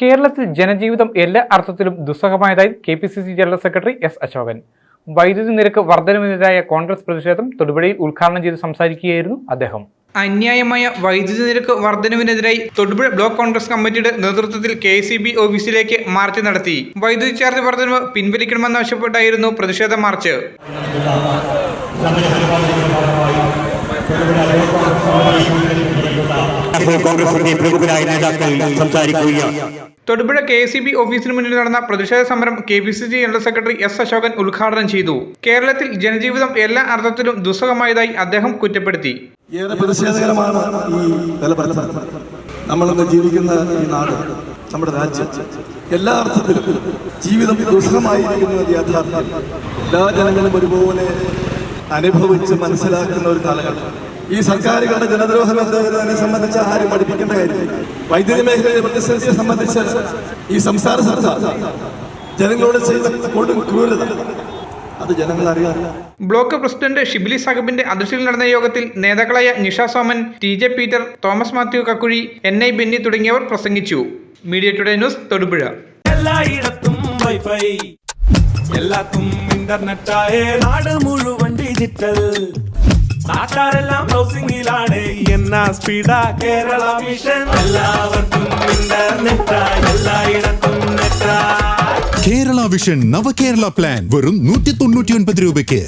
കേരളത്തിൽ ജനജീവിതം എല്ലാ അർത്ഥത്തിലും ദുസ്സഹമായതായി K P C C general secretary S Ashokan. വൈദ്യുതി നിരക്ക് വർധനവിനെതിരായ കോൺഗ്രസ് പ്രതിഷേധം തൊടുപുഴയിൽ ഉദ്ഘാടനം ചെയ്ത് സംസാരിക്കുകയായിരുന്നു അദ്ദേഹം. അന്യായമായ വൈദ്യുതി നിരക്ക് വർധനവിനെതിരായി തൊടുപുഴ ബ്ലോക്ക് കോൺഗ്രസ് കമ്മിറ്റിയുടെ നേതൃത്വത്തിൽ കെ സി ബി ഓഫീസിലേക്ക് മാർച്ച് നടത്തി. വൈദ്യുതി ചാർജ് വർധനവ് പിൻവലിക്കണമെന്നാവശ്യപ്പെട്ടായിരുന്നു പ്രതിഷേധ മാർച്ച്. നാഷണൽ കോൺഗ്രസിന്റെ പ്രമുഖരായ നേതാക്കൾ സംസാരിക്കുകയാണ്. തൊടുപുഴ കെ എസ് ബി ഓഫീസിന് മുന്നിൽ നടന്ന പ്രതിഷേധ സമരം K P C C general secretary S Ashokan ഉദ്ഘാടനം ചെയ്തു. കേരളത്തിൽ ജനജീവിതം എല്ലാ അർത്ഥത്തിലും ദുസ്സഹമായതായി അദ്ദേഹം കുറ്റപ്പെടുത്തി. ഏറെ പ്രതിഷേധകരമാണ് ഈ നമ്മളിന്ന് ജീവിക്കുന്ന ഈ നാട് നമ്മുടെ രാജ്യം എല്ലാ അർത്ഥത്തിലും ജീവിതം ദുസ്സഹമായിരിക്കുന്ന ഒരു യാഥാർത്ഥ്യം. എല്ലാ ജനങ്ങളും ഒരുപോലെ അനുഭവിച്ച് മനസ്സിലാക്കുന്ന ഒരു കാലഘട്ടം. ഈ സർക്കാരുകളുടെ ജനദ്രോഹ ബന്ധവരെ സംബന്ധിച്ച് ആരും പഠിപ്പിക്കേണ്ട കാര്യമില്ല. വൈദ്യുതി മേഖലയിലെ പ്രതിസന്ധിയെ സംബന്ധിച്ച് ഈ സംസ്ഥാന സർക്കാർ ജനങ്ങളോട് ചെയ്ത കൊടും ക്രൂരത. അത് ജനങ്ങൾ അറിയാറില്ല ബ്ലോക്ക് പ്രസിഡന്റ് ഷിബിലി സാഹിബിന്റെ അധ്യക്ഷതയിൽ നടന്ന യോഗത്തിൽ നേതാക്കളായ Nisha Soman T J Peter Thomas Mathew Kakkuzhi N I Benny തുടങ്ങിയവർ പ്രസംഗിച്ചു. Media today news Thodupuzha. എല്ലായിടത്തും വൈഫൈ. എല്ലാത്തും നാട് ഡിജിറ്റൽ നാട്ടാരെല്ലാം എന്നാ സ്പീഡാ കേരള മിഷൻ എല്ലാവർക്കും എല്ലായിടത്തും കേരള വിഷൻ നവകേരള പ്ലാൻ വെറും നൂറ്റി തൊണ്ണൂറ്റി ഒൻപത് രൂപയ്ക്ക്.